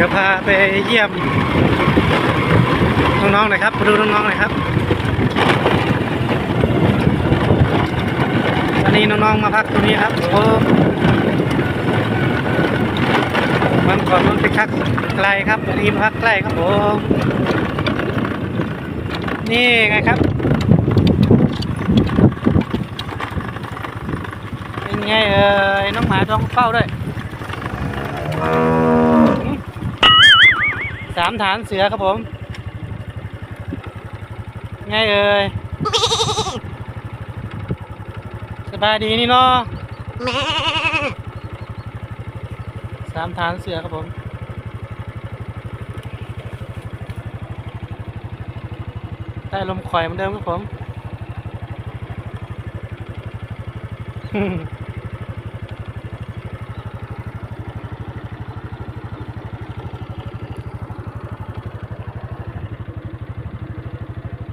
ดี๋ยวพาไปเยี่ยมน้องๆหน่อยครับมาดูน้องๆหน่อยครับวันนี้น้องๆมาพักตรงนี้ครับโอ้มันก่อนมันไปพักไกลครับวันนี้มาพักใกล้ครับผมนี่ไงครับเป็นไงเอ่ยน้องหมาต้องเฝ้าด้วย สามฐานเสือครับผม ไงเอ่ย สบายดีนี่เนาะสามฐานเสือครับผมได้ลมข่อยเหมือนเดิมครับผม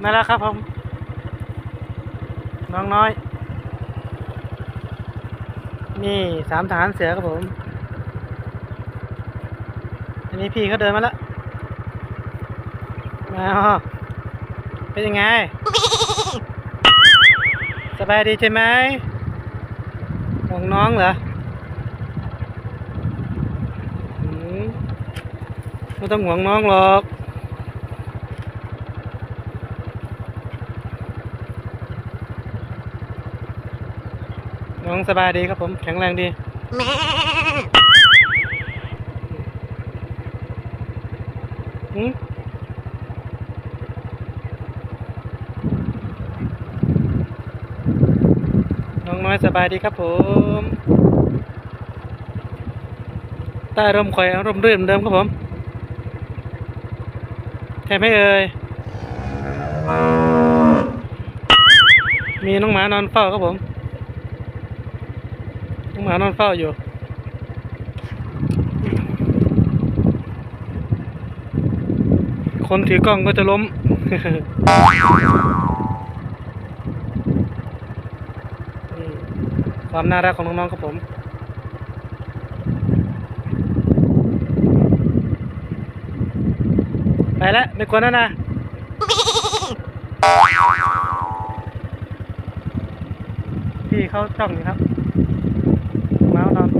นั่นแหละครับผม น้องน้อย นี่สามทหารเสือครับผม อันนี้พี่เขาเดินมาแล้วมาเป็นยังไง สบายดีใช่ไหมห่วงน้องเหรออืมไม่ต้องห่วงน้องหรอก น้องสบายดีครับผม แข็งแรงดีหืมน้องน้อยสบายดีครับผมใต้ร่มคอยร่มรื่นเหมือนเดิมครับผมใช่ไหมเอ่ย มีน้องหมานอนเฝ้าครับผมน้อง หมานอนเฝ้าอยู่คนถือกล้องก็จะล้ม ความน่ารักของน้องๆครับผม ไปแล้วไม่กวรนแล้วนะ พี่เขาจ้องอยู่ครับ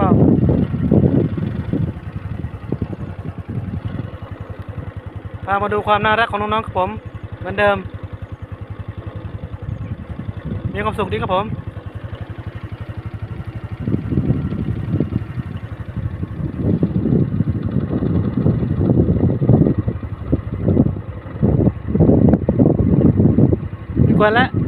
อนเฝ้าพามาดูความน่ารักของน้องๆครับผม เหมือนเดิม มีความสุขดีครับผมดีกว่าแล้ว